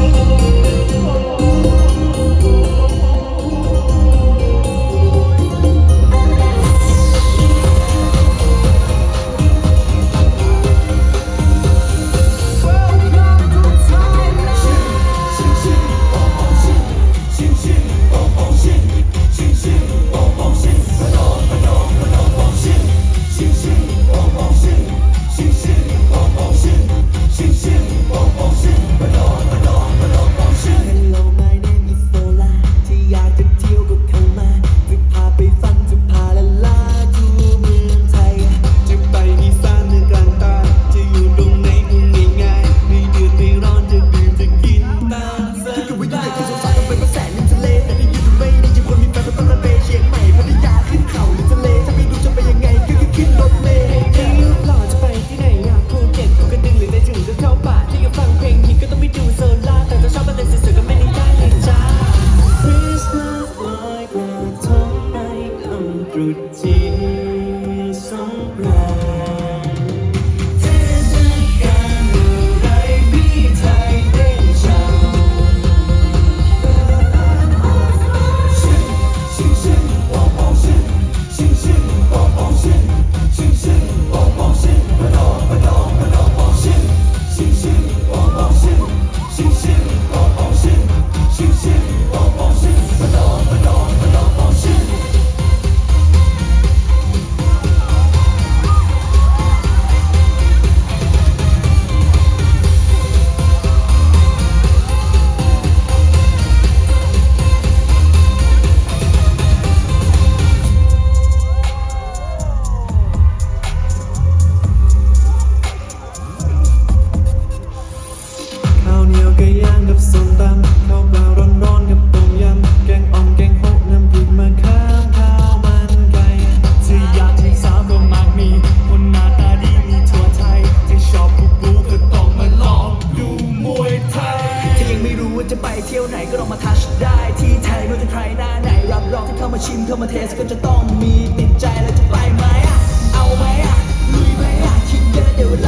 Oh, รุษ ไก่ย่างกับส้มตำข้าวเปล่าร้อนๆกับต้มยำแกงอ่อมแกงโฮกน้ำพริกมะขามข้าวมันไก่ที่อยากที่สาวก็มามีคนหน้าตาดีมีทั่วไทยที่ชอบปุ๊บก็ต้องมาลองดูมวยไทยถ้ายังไม่รู้ว่าจะไปเที่ยวไหนก็ลองมาทัชได้ที่ไทยไม่ว่าจะใครหน้าไหนรับรองถ้ามาชิมเข้ามาเทสก็จะต้องมีติดใจแล้วจะไปไหมอะเอาไหมอะลุยไหมอะคิดเยอะเดี๋ยวเลา